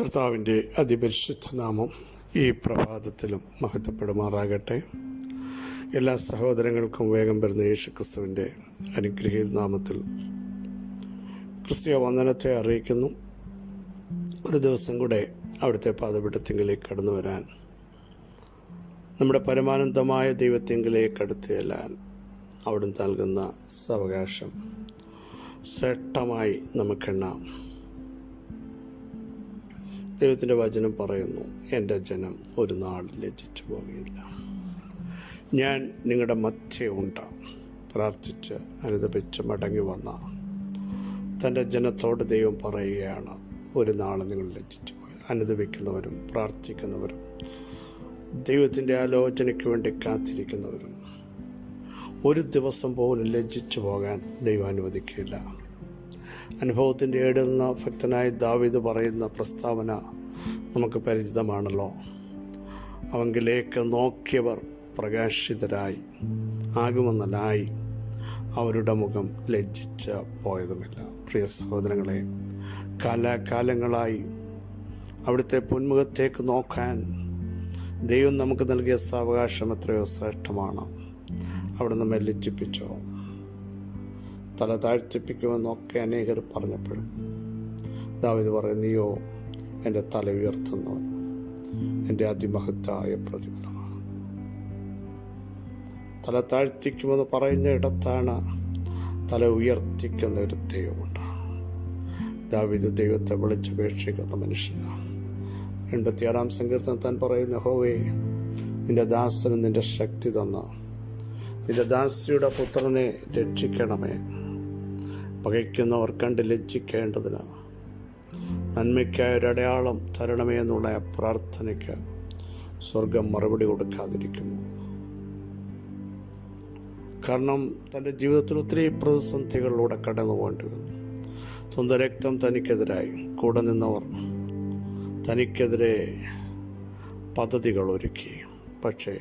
കർത്താവിന്റെ അതിപരിശുദ്ധ നാമം ഈ പ്രഭാതത്തിലും മഹത്വപ്പെടുമാറാകട്ടെ. എല്ലാ സഹോദരങ്ങൾക്കും വേഗം വരുന്ന യേശു ക്രിസ്തുവിന്റെ അനുഗ്രഹീത നാമത്തിൽ ക്രിസ്തീയ വന്ദനത്തെ അറിയിക്കുന്നു. ഒരു ദിവസം കൂടെ അവിടുത്തെ പാതപിടുത്തിങ്കിലേക്ക് കടന്നു വരാൻ നമ്മുടെ പരമാനന്ദമായ ദൈവത്തെങ്കിലേക്ക് അടുത്ത് ചെല്ലാൻ അവിടുന്ന് നൽകുന്ന സാവകാശം ശ്രേഷ്ഠമായി നമുക്കെണ്ണാം ദൈവത്തിന്റെ വചനം പറയുന്നു എന്റെ ജനം ഒരു നാൾ ലജിച്ചു പോവുകയില്ല ഞാൻ നിങ്ങളുടെ മധ്യ ഉണ്ട. പ്രാർത്ഥിച്ച് അനുദപിച്ച് മടങ്ങി വന്ന തന്റെ ജനത്തോട് ദൈവം പറയുകയാണ് ഒരു നാൾ നിങ്ങൾ ലജിച്ചു പോയി. അനുദപിക്കുന്നവരും പ്രാർത്ഥിക്കുന്നവരും ദൈവത്തിന്റെ ആലോചനയ്ക്ക് വേണ്ടി കാത്തിരിക്കുന്നവരും ഒരു ദിവസം പോലും ലജ്ജിച്ചു പോകാൻ ദൈവം അനുവദിക്കില്ല. അനുഭവത്തിന്റെ ഏടുന്ന ഭക്തനായ ദാവീദ് പറയുന്ന പ്രസ്താവന നമുക്ക് പരിചിതമാണല്ലോ. അവങ്കിലേക്ക് നോക്കിയവർ പ്രകാശിതരായി ആകുമെന്നലായി അവരുടെ മുഖം ലജ്ജിച്ച് പോയതുമില്ല. പ്രിയ സഹോദരങ്ങളെ കാലാകാലങ്ങളായി അവിടുത്തെ പൊന്മുഖത്തേക്ക് നോക്കാൻ ദൈവം നമുക്ക് നൽകിയ സാവകാശം എത്രയോ ശ്രേഷ്ഠമാണ്. അവിടെ നമ്മെ ലജ്ജിപ്പിച്ചോ തല താഴ്ത്തിപ്പിക്കുമെന്നൊക്കെ അനേകർ പറഞ്ഞപ്പോഴും ദാവിത് പറയും നീയോ എന്റെ തല ഉയർത്തുന്നവൻ എന്റെ അതിമഹത്തായ പ്രതിഫലമാണ്. തല താഴ്ത്തിക്കുമെന്ന് പറയുന്ന ഇടത്താണ് തല ഉയർത്തിക്കുന്ന ഒരു ദൈവമുണ്ട്. ദാവിത് ദൈവത്തെ വിളിച്ചപേക്ഷിക്കുന്ന മനുഷ്യനാണ് എൺപത്തിയാറാം സങ്കീർത്തനം താൻ പറയുന്ന ഹോവേ നിന്റെ ദാസന് നിന്റെ ശക്തി തന്ന നിന്റെ ദാസിയുടെ പുത്രനെ രക്ഷിക്കണമേ. പകയ്ക്കുന്നവർ കണ്ട് ലജ്ജിക്കേണ്ടതിന് നന്മയ്ക്കായ ഒരടയാളം തരണമേ എന്നുള്ള പ്രാർത്ഥനയ്ക്ക് സ്വർഗം മറുപടി കൊടുക്കാതിരിക്കും. കാരണം തന്റെ ജീവിതത്തിൽ ഒത്തിരി പ്രതിസന്ധികളിലൂടെ കടന്നു പോകേണ്ടി വന്നു സ്വന്തം രക്തം തനിക്കെതിരായി കൂടെ നിന്നവർ തനിക്കെതിരെ പദ്ധതികൾ ഒരുക്കി പക്ഷേ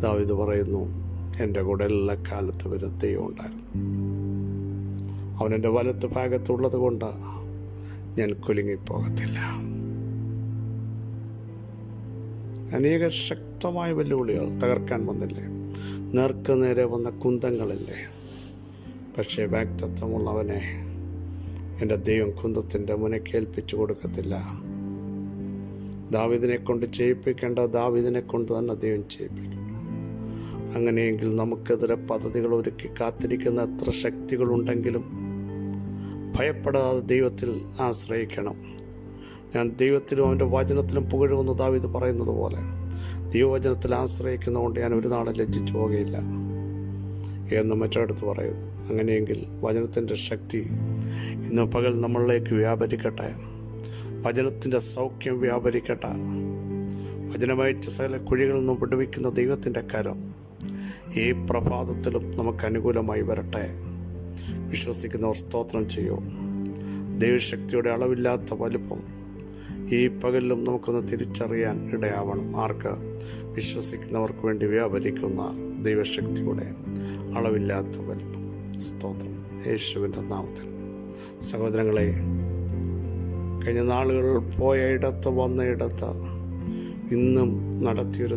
ദാവിത് പറയുന്നു എന്റെ കൂടെ എല്ലാ കാലത്തും ഒരു ദൈവം ഉണ്ടായിരുന്നു. അവൻ എന്റെ വലത്ത് ഭാഗത്തുള്ളത് കൊണ്ട് ഞാൻ കുലുങ്ങിപ്പോകത്തില്ല. അനേക ശക്തമായ വെല്ലുവിളികൾ തകർക്കാൻ വന്നില്ലേ? നേർക്ക് നേരെ വന്ന കുന്തങ്ങളില്ലേ? പക്ഷേ വ്യക്തിത്വമുള്ളവനെ എന്റെ ദൈവം കുന്തത്തിന്റെ മുനക്കേൽപ്പിച്ചു കൊടുക്കത്തില്ല. ദാവിദിനെ കൊണ്ട് ചെയ്യിപ്പിക്കേണ്ട ദാവിദിനെ കൊണ്ട് തന്നെ ദൈവം ചെയ്യിപ്പിക്കും. അങ്ങനെയെങ്കിൽ നമുക്കെതിരെ പദ്ധതികൾ ഒരുക്കി കാത്തിരിക്കുന്ന എത്ര ശക്തികളുണ്ടെങ്കിലും ഭയപ്പെടാതെ ദൈവത്തിൽ ആശ്രയിക്കണം. ഞാൻ ദൈവത്തിലും അവന്റെ വചനത്തിലും പുകഴുമെന്ന് ദാവിത് പറയുന്നത് പോലെ ദൈവവചനത്തിൽ ആശ്രയിക്കുന്നതുകൊണ്ട് ഞാൻ ഒരു നാളെ ലജ്ജിച്ചു പോകുകയില്ല എന്ന് മറ്റൊരിടത്ത് പറയുന്നു. അങ്ങനെയെങ്കിൽ വചനത്തിന്റെ ശക്തി ഇന്ന് പകൽ നമ്മളിലേക്ക് വ്യാപരിക്കട്ടെ. വചനത്തിന്റെ സൗഖ്യം വ്യാപരിക്കട്ടെ. വചനമയച്ച സകല കുഴികളിൽ നിന്നും വിടുവിക്കുന്ന ദൈവത്തിന്റെ കരം ഈ പ്രഭാതത്തിലും നമുക്ക് അനുകൂലമായി വരട്ടെ. വിശ്വസിക്കുന്നവർ സ്തോത്രം ചെയ്യൂ. ദൈവശക്തിയുടെ അളവില്ലാത്ത വലുപ്പം ഈ പകലിലും നമുക്കൊന്ന് തിരിച്ചറിയാൻ ഇടയാവണം. ആർക്ക്? വിശ്വസിക്കുന്നവർക്ക് വേണ്ടി വ്യാപരിക്കുന്ന ദൈവശക്തിയുടെ അളവില്ലാത്ത വലുപ്പം. സ്തോത്രം. യേശുവിന്റെ നാമത്തിൽ. സഹോദരങ്ങളെ കഴിഞ്ഞ നാളുകൾ പോയ ഇടത്ത് വന്ന ഇടത്ത് ഇന്നും നടത്തിയൊരു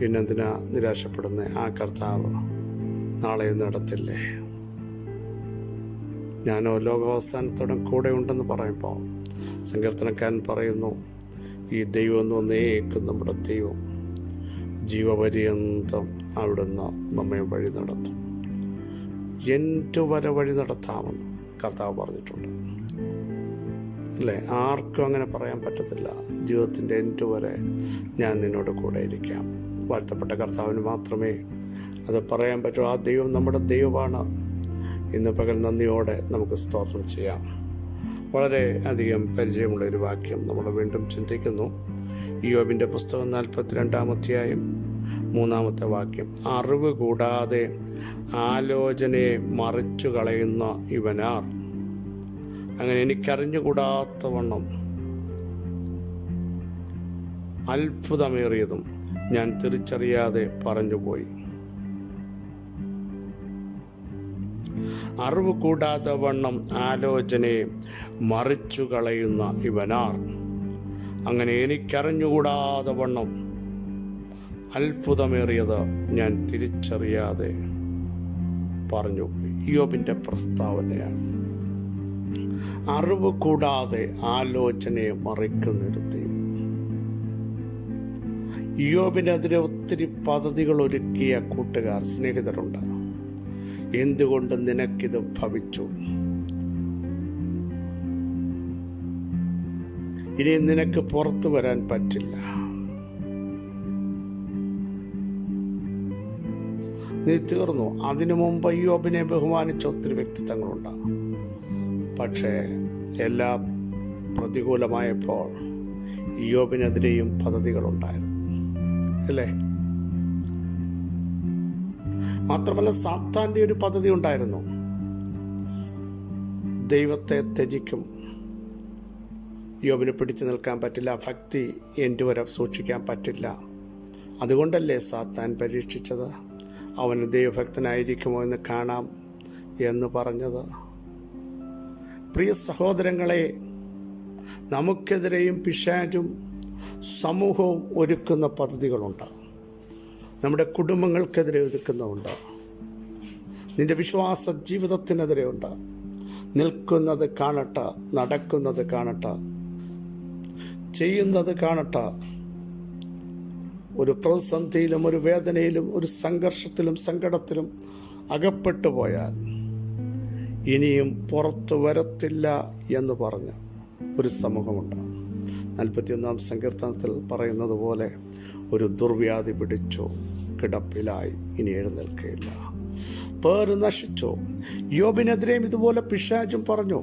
പിന്നെന്തിനാ നിരാശപ്പെടുന്ന? ആ കർത്താവ് നാളെ നടത്തില്ലേ? ഞാനോ ലോകാവസാനത്തോടെ കൂടെ ഉണ്ടെന്ന് പറയുമ്പോൾ സങ്കീർത്തനക്കാരൻ പറയുന്നു ഈ ദൈവം എന്ന് ഒന്നേക്കും നമ്മുടെ ദൈവം. ജീവപര്യന്തം അവിടുന്ന് നമ്മെ വഴി നടത്തും. എന്റെ വരെ വഴി നടത്താമെന്ന് കർത്താവ് പറഞ്ഞിട്ടുണ്ട്. അല്ലേ? ആർക്കും അങ്ങനെ പറയാൻ പറ്റത്തില്ല. ജീവിതത്തിന്റെ എന്റെ വരെ ഞാൻ നിന്നോട് കൂടെ ഇരിക്കാം. വാഴ്ത്തപ്പെട്ട കർത്താവിന് മാത്രമേ അത് പറയാൻ പറ്റും ആ ദൈവം നമ്മുടെ ദൈവമാണ്. ഇന്ന് പകൽ നന്ദിയോടെ നമുക്ക് സ്തോത്രം ചെയ്യാം. വളരെ അധികം പരിചയമുള്ള ഒരു വാക്യം നമ്മൾ വീണ്ടും ചിന്തിക്കുന്നു. യോബിന്റെ പുസ്തകം നാൽപ്പത്തിരണ്ടാം അധ്യായം മൂന്നാമത്തെ വാക്യം. അറിവ് കൂടാതെ ആലോചനയെ മറിച്ചു കളയുന്ന ഇവനാർ. അങ്ങനെ എനിക്കറിഞ്ഞുകൂടാത്തവണ്ണം അത്ഭുതമേറിയതും ഞാൻ തിരിച്ചറിയാതെ പറഞ്ഞുപോയി. അറിവ് കൂടാതെ വണ്ണം ആലോചനയെ മറിച്ചു കളയുന്ന ഇവനാർ. അങ്ങനെ എനിക്കറിഞ്ഞുകൂടാതെ വണ്ണം അത്ഭുതമേറിയത് ഞാൻ തിരിച്ചറിയാതെ പറഞ്ഞു. യോബിന്റെ പ്രസ്താവനയാണ്. അറിവ് കൂടാതെ ആലോചനയെ മറിക്കുന്നിരുത്തി യോബിനെതിരെ ഒത്തിരി പദ്ധതികൾ ഒരുക്കിയ കൂട്ടുകാർ സ്നേഹിതരുണ്ട്. എന്തുകൊണ്ട് നിനക്കിത് ഭവിച്ചു? ഇനി നിനക്ക് പുറത്തു വരാൻ പറ്റില്ല. നീ തീർന്നു. അതിനു മുമ്പ് യോബിനെ ബഹുമാനിച്ച ഒത്തിരി വ്യക്തിത്വങ്ങളുണ്ട് പക്ഷേ എല്ലാം പ്രതികൂലമായപ്പോൾ യോബിനെതിരെയും പദ്ധതികളുണ്ടായിരുന്നു. അല്ലേ? മാത്രമല്ല സാത്താന്റെ ഒരു പദ്ധതി ഉണ്ടായിരുന്നു. ദൈവത്തെ ത്യജിക്കും. യോബിന് പിടിച്ചു നിൽക്കാൻ പറ്റില്ല ഭക്തി എന്റെ വരെ സൂക്ഷിക്കാൻ പറ്റില്ല. അതുകൊണ്ടല്ലേ സാത്താൻ പരീക്ഷിച്ചത്? അവന് ദൈവഭക്തനായിരിക്കുമോ എന്ന് കാണാം എന്ന് പറഞ്ഞത്. പ്രിയ സഹോദരങ്ങളെ നമുക്കെതിരെയും പിശാചും സമൂഹവും ഒരുക്കുന്ന പദ്ധതികളുണ്ട്. നമ്മുടെ കുടുംബങ്ങൾക്കെതിരെ ഒരുക്കുന്നുണ്ട് നിന്റെ വിശ്വാസ ജീവിതത്തിനെതിരെ ഉണ്ട്. നിൽക്കുന്നത് കാണട്ട നടക്കുന്നത് കാണട്ട ചെയ്യുന്നത് കാണട്ട. ഒരു പ്രതിസന്ധിയിലും ഒരു വേദനയിലും ഒരു സംഘർഷത്തിലും സങ്കടത്തിലും അകപ്പെട്ടു പോയാൽ ഇനിയും പുറത്തു വരത്തില്ല എന്ന് പറഞ്ഞ ഒരു സമൂഹമുണ്ട്. നാൽപ്പത്തിയൊന്നാം സങ്കീർത്തനത്തിൽ പറയുന്നത് പോലെ ഒരു ദുർവ്യാധി പിടിച്ചോ കിടപ്പിലായി ഇനി എഴുന്നേൽക്കയില്ല. പേര് നശിച്ചോ? യോബിനെതിരെയും ഇതുപോലെ പിശാചും പറഞ്ഞു?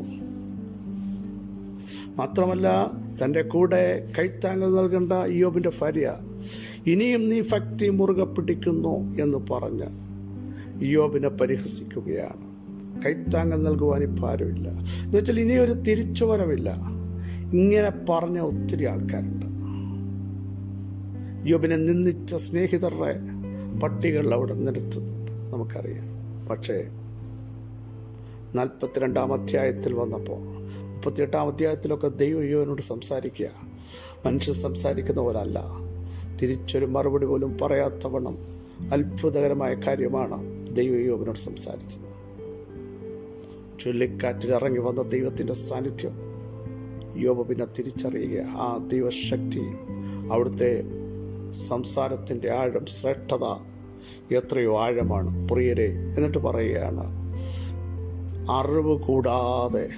മാത്രമല്ല തന്റെ കൂടെ കൈത്താങ്ങൽ നൽകേണ്ട യോബിന്റെ ഭാര്യ ഇനിയും നീ ഫക്തി മുറുകെ പിടിക്കുന്നു എന്ന് പറഞ്ഞ് യോബിനെ പരിഹസിക്കുകയാണ്. കൈത്താങ്ങൽ നൽകുവാൻ ഇപ്പം ആരുമില്ല. എന്നുവെച്ചാൽ ഇനിയൊരു തിരിച്ചുവരവില്ല. ഇങ്ങനെ പറഞ്ഞ ഒത്തിരി ആൾക്കാരുണ്ട്. യോബിനെ നിന്ദിച്ച സ്നേഹിതരുടെ പട്ടികൾ അവിടെ നിരത്തുന്നു നമുക്കറിയാം. പക്ഷേ നാൽപ്പത്തിരണ്ടാം അധ്യായത്തിൽ വന്നപ്പോൾ മുപ്പത്തിയെട്ടാം അധ്യായത്തിലൊക്കെ ദൈവം യോവനോട് സംസാരിക്കുക. മനുഷ്യൻ സംസാരിക്കുന്ന പോലല്ല. തിരിച്ചൊരു മറുപടി പോലും പറയാത്തവണ്ണം അത്ഭുതകരമായ കാര്യമാണ് ദൈവ യോബിനോട് സംസാരിച്ചത്. ചുഴലിക്കാറ്റിൽ ഇറങ്ങി വന്ന ദൈവത്തിന്റെ സാന്നിധ്യം യോബ പിന്നെ തിരിച്ചറിയുക ആ ദൈവശക്തി അവിടുത്തെ സംസാരത്തിന്റെ ആഴം ശ്രേഷ്ഠത എത്രയോ ആഴമാണ്. പ്രിയരെ എന്നിട്ട് പറയുകയാണ് അറിവ് കൂടാതെ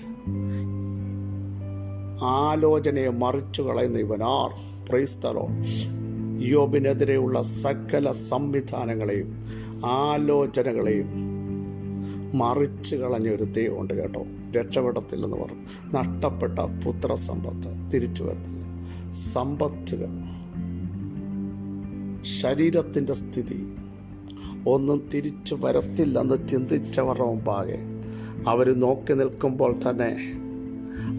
ആലോചനയെ മറിച്ചു കളയുന്ന ഇവനാർ പ്രൈസ്തലോ യോബിനെതിരെയുള്ള സകല സംവിധാനങ്ങളെയും ആലോചനകളെയും മറിച്ചു കളഞ്ഞ ഒരു ദൈവമുണ്ട് കേട്ടോ. രക്ഷപ്പെടത്തില്ലെന്ന് പറഞ്ഞു. നഷ്ടപ്പെട്ട പുത്രസമ്പത്ത് തിരിച്ചു വരുന്നില്ല സമ്പത്തുകൾ ശരീരത്തിന്റെ സ്ഥിതി. ഒന്നും തിരിച്ചു വരത്തില്ലെന്ന് ചിന്തിച്ചവരുടെ മുമ്പാകെ അവർ നോക്കി നിൽക്കുമ്പോൾ തന്നെ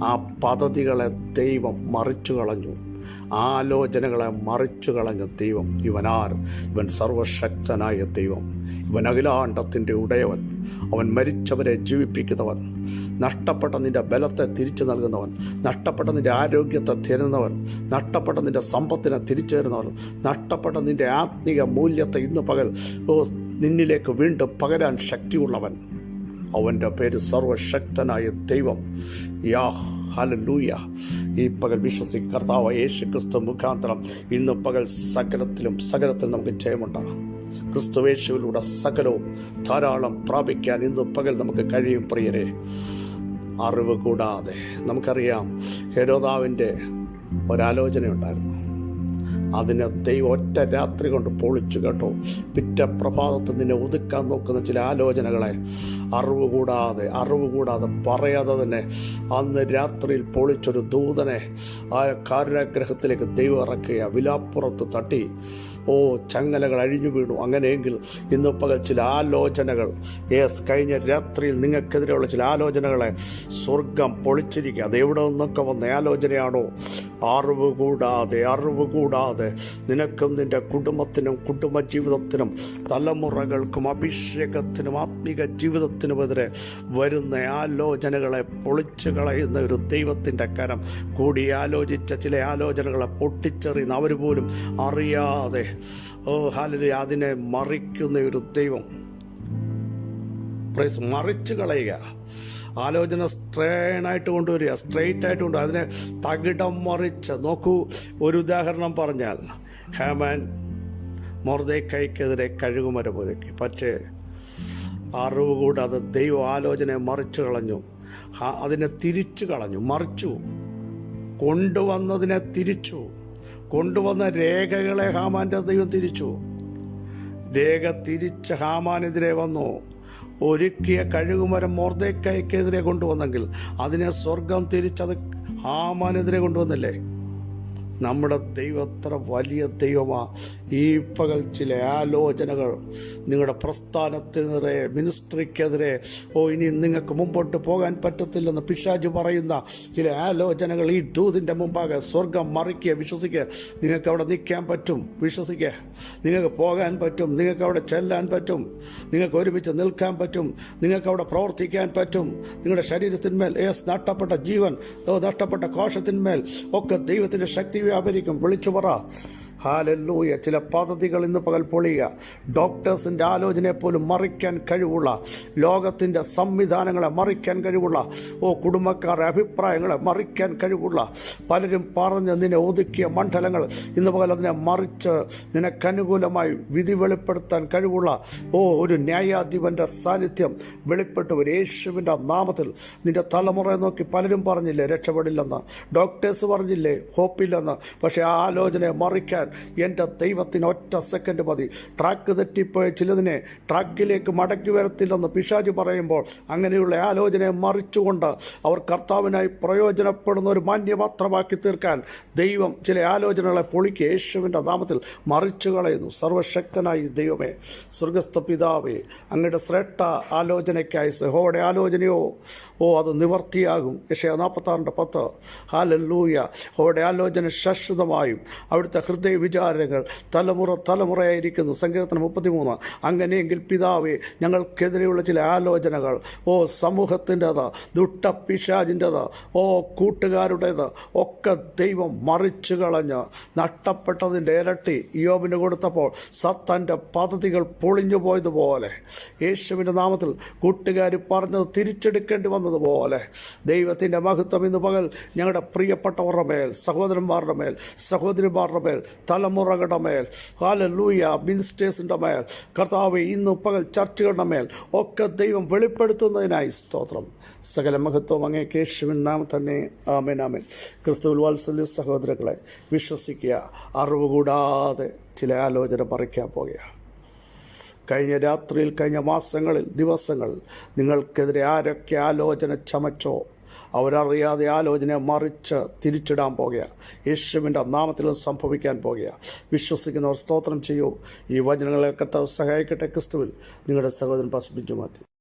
ആ പദ്ധതികളെ ദൈവം മറിച്ചു കളഞ്ഞു ആലോചനകളെ മറിച്ചു കളഞ്ഞ ദൈവം ഇവനാർ. ഇവൻ സർവശക്തനായ ദൈവം. ഇവൻ അഖിലാണ്ടത്തിന്റെ ഉടയവൻ. അവൻ മരിച്ചവരെ ജീവിപ്പിക്കുന്നവൻ. നഷ്ടപ്പെട്ട നിന്റെ ബലത്തെ തിരിച്ചു നൽകുന്നവൻ. നഷ്ടപ്പെട്ട നിന്റെ ആരോഗ്യത്തെ തരുന്നവൻ. നഷ്ടപ്പെട്ട നിന്റെ സമ്പത്തിനെ തിരിച്ചു തരുന്നവൻ. നഷ്ടപ്പെട്ട നിന്റെ ആത്മീയ മൂല്യത്തെ ഇന്ന് പകൽ നിന്നിലേക്ക് വീണ്ടും പകരാൻ ശക്തിയുള്ളവൻ. അവന്റെ പേര് സർവശക്തനായ ദൈവം. യാ ഹലലൂയ ഈ പകൽ വിശ്വസി കർത്താവ് യേശു ക്രിസ്തു മുഖാന്തരം ഇന്ന് പകൽ സകലത്തിലും സകലത്തിലും നമുക്ക് ജയമുണ്ടാകാം ക്രിസ്തുവേശുവിലൂടെ സകലവും ധാരാളം പ്രാപിക്കാൻ ഇന്ന് പകൽ നമുക്ക് കഴിയും പ്രിയരെ. അറിവ് കൂടാതെ നമുക്കറിയാം ഹെരോദാവിന്റെ ഒരാലോചനയുണ്ടായിരുന്നു. അതിനെ ദൈവം ഒറ്റ രാത്രി കൊണ്ട് പൊളിച്ചു കേട്ടോ. പിറ്റ പ്രഭാതത്തിൽ നിന്നെ ഒതുക്കാൻ നോക്കുന്ന ചില ആലോചനകളെ അറിവ് കൂടാതെ അറിവ് കൂടാതെ പറയാതെ തന്നെ അന്ന് രാത്രിയിൽ പൊളിച്ചൊരു ദൂതനെ ആ കാരാഗ്രഹത്തിലേക്ക് ദൈവം ഇറക്കുക വിലാപ്പുറത്ത് തട്ടി ഓ ചങ്ങലകൾ അഴിഞ്ഞു വീണു. അങ്ങനെയെങ്കിൽ ഇന്ന് പകൽ ചില ആലോചനകൾ യേസ് കഴിഞ്ഞ രാത്രിയിൽ നിങ്ങൾക്കെതിരെയുള്ള ചില ആലോചനകളെ സ്വർഗം പൊളിച്ചിരിക്കുക. അത് എവിടെ നിന്നൊക്കെ വന്ന ആലോചനയാണോ? അറിവ് കൂടാതെ അറിവ് കൂടാതെ നിനക്കും നിന്റെ കുടുംബത്തിനും കുടുംബ ജീവിതത്തിനും തലമുറകൾക്കും അഭിഷേകത്തിനും ആത്മീക ജീവിതത്തിനുമെതിരെ വരുന്ന ആലോചനകളെ പൊളിച്ചു കളയുന്ന ഒരു ദൈവത്തിന്റെ കരം. കൂടി ആലോചിച്ച ചില ആലോചനകളെ പൊട്ടിച്ചെറിയുന്ന അവർ പോലും അറിയാതെ ഓ ഹാലിലെ അതിനെ മറിക്കുന്ന ഒരു ദൈവം. പ്രൈസ് മറിച്ച് കളയുക. ആലോചന സ്ട്രേണായിട്ട് കൊണ്ടുവരിക സ്ട്രെയിറ്റ് ആയിട്ട് കൊണ്ടുവരിക. അതിനെ തകിടം മറിച്ച്. നോക്കൂ ഒരു ഉദാഹരണം പറഞ്ഞാൽ ഹേമാൻ മൊർദേക്കൈക്കെതിരെ കഴുകുമരം ഒതുക്കി പക്ഷേ അറിവ് കൂടാതെ ദൈവ ആലോചനയെ മറിച്ചു കളഞ്ഞു. അതിനെ തിരിച്ചു കളഞ്ഞു മറിച്ചു. കൊണ്ടുവന്നതിനെ തിരിച്ചു. കൊണ്ടുവന്ന രേഖകളെ ഹാമാന്റെ ദൈവം തിരിച്ചു. രേഖ തിരിച്ച ഹാമാനെതിരെ വന്നു. ഒരുക്കിയ കഴുകുമരം മോർദേക്കായ്ക്കെതിരെ കൊണ്ടുവന്നെങ്കിൽ അതിനെ സ്വർഗം തിരിച്ചത് ഹാമാനെതിരെ കൊണ്ടുവന്നില്ലേ? നമ്മുടെ ദൈവം എത്ര വലിയ ദൈവമാണ് ഈ പകൽ ചില ആലോചനകൾ നിങ്ങളുടെ പ്രസ്ഥാനത്തിനെതിരെ മിനിസ്ട്രിക്കെതിരെ ഓ ഇനി നിങ്ങൾക്ക് മുമ്പോട്ട് പോകാൻ പറ്റത്തില്ലെന്ന് പിശാജ് പറയുന്ന ചില ആലോചനകൾ ഈ ദൂതിന്റെ മുമ്പാകെ സ്വർഗം മറിക്കുക. വിശ്വസിക്കുക നിങ്ങൾക്ക് അവിടെ നിൽക്കാൻ പറ്റും. വിശ്വസിക്കുക നിങ്ങൾക്ക് പോകാൻ പറ്റും. നിങ്ങൾക്ക് അവിടെ ചെല്ലാൻ പറ്റും. നിങ്ങൾക്ക് ഒരുമിച്ച് നിൽക്കാൻ പറ്റും. നിങ്ങൾക്ക് അവിടെ പ്രവർത്തിക്കാൻ പറ്റും. നിങ്ങളുടെ ശരീരത്തിന്മേൽ ഏസ് നഷ്ടപ്പെട്ട ജീവൻ നഷ്ടപ്പെട്ട കോശത്തിന്മേൽ ഒക്കെ ദൈവത്തിന്റെ ശക്തി വ്യാപരിക്കും. വിളിച്ചു പറ ഹാലല്ലൂയ ചില പദ്ധതികൾ ഇന്ന് പകൽ പൊളിയുക. ഡോക്ടേഴ്സിന്റെ ആലോചനയെ പോലും മറിക്കാൻ കഴിവുള്ള ലോകത്തിന്റെ സംവിധാനങ്ങളെ മറിക്കാൻ കഴിവുള്ള ഓ കുടുംബക്കാരുടെ അഭിപ്രായങ്ങളെ മറിക്കാൻ കഴിവുള്ള പലരും പറഞ്ഞ് നിന്നെ ഒതുക്കിയ മണ്ഡലങ്ങൾ ഇന്ന് പകൽ അതിനെ മറിച്ച് നിനക്കനുകൂലമായി വിധി വെളിപ്പെടുത്താൻ കഴിവുള്ള ഓ ഒരു ന്യായാധിപന്റെ സാന്നിധ്യം വെളിപ്പെട്ടു ഒരു യേശുവിന്റെ നാമത്തിൽ നിന്റെ തലമുറയെ നോക്കി പലരും പറഞ്ഞില്ലേ രക്ഷപ്പെടില്ലെന്ന്. ഡോക്ടേഴ്സ് പറഞ്ഞില്ലേ ഹോപ്പില്ലെന്ന് പക്ഷേ ആ ആലോചനയെ മറിക്കാൻ എന്റെ ദൈവത്തിന് ഒറ്റ സെക്കൻഡ് മതി. ട്രാക്ക് തെറ്റിപ്പോയ ചിലതിനെ ട്രാക്കിലേക്ക് മടക്കി വരത്തില്ലെന്ന് പിശാജ് പറയുമ്പോൾ അങ്ങനെയുള്ള ആലോചനയെ മറിച്ചുകൊണ്ട് അവർ കർത്താവിനായി പ്രയോജനപ്പെടുന്ന ഒരു മാന്യപാത്രമാക്കി തീർക്കാൻ ദൈവം ചില ആലോചനകളെ പൊളിക്ക് യേശുവിന്റെ നാമത്തിൽ മറിച്ചു കളയുന്നു. സർവശക്തനായി ദൈവമേ സ്വർഗസ്ഥ പിതാവേ അങ്ങയുടെ ശ്രേഷ്ഠ ആലോചനയ്ക്കായി സഹോയുടെ ആലോചനയോ ഓ അത് നിവർത്തിയാകും. യശയ നാൽപ്പത്താറിന്റെ പത്ത്. ഹാലല്ലൂയ. ഹോയുടെ ആലോചന ശാശ്വതമായും അവിടുത്തെ ഹൃദയ വിചാരങ്ങൾ തലമുറ തലമുറയായിരിക്കുന്നു. സങ്കീർത്തനം മുപ്പത്തിമൂന്ന്. അങ്ങനെയെങ്കിൽ പിതാവേ ഞങ്ങൾക്കെതിരെയുള്ള ചില ആലോചനകൾ ഓ സമൂഹത്തിന്റെത് ദുട്ട പിശാജിന്റെത് ഓ കൂട്ടുകാരുടേത് ഒക്കെ ദൈവം മറിച്ചു കളഞ്ഞ് നഷ്ടപ്പെട്ടതിന്റെ ഇരട്ടി യോബിന് കൊടുത്തപ്പോൾ സത്തന്റെ പദ്ധതികൾ പൊളിഞ്ഞു പോയതുപോലെ യേശുവിന്റെ നാമത്തിൽ കൂട്ടുകാർ പറഞ്ഞത് തിരിച്ചെടുക്കേണ്ടി വന്നതുപോലെ ദൈവത്തിന്റെ മഹത്വം ഇന്ന് പകൽ ഞങ്ങളുടെ പ്രിയപ്പെട്ടവരുടെ മേൽ സഹോദരന്മാരുടെ മേൽ സഹോദരിമാരുടെ മേൽ തലമുറകളുടെ മേൽ ഹാലലൂയ മിനിസ്റ്റേഴ്സിന്റെ മേൽ കർത്താവ് ഇന്ന് പകൽ ചർച്ചകളുടെ മേൽ ഒക്കെ ദൈവം വെളിപ്പെടുത്തുന്നതിനായി സ്തോത്രം. സകല മഹത്വം അങ്ങേ കേശുവിൻ നാം തന്നെ. ആമേൻ ആമേൻ. ക്രിസ്തുവിൽ വാത്സല്യ സഹോദരങ്ങളെ വിശ്വസിക്കുക അറിവ് കൂടാതെ ചില ആലോചന പറിക്കാൻ പോകുക. കഴിഞ്ഞ രാത്രിയിൽ കഴിഞ്ഞ മാസങ്ങളിൽ ദിവസങ്ങൾ നിങ്ങൾക്കെതിരെ ആരൊക്കെ ആലോചന ചമച്ചോ അവരറിയാതെ ആലോചന മറിച്ച് തിരിച്ചിടാൻ പോകുകയാണ് യേശുവിന്റെ നാമത്തിൽ സംഭവിക്കാൻ പോകുകയാണ് വിശ്വസിക്കുന്നവർ സ്തോത്രം ചെയ്യൂ. ഈ വചനങ്ങളെ കർത്താവ് സഹായിക്കട്ടെ ക്രിസ്തുവിൽ. നിങ്ങളുടെ സഹോദരൻ പസ്ബിജു മാത്യു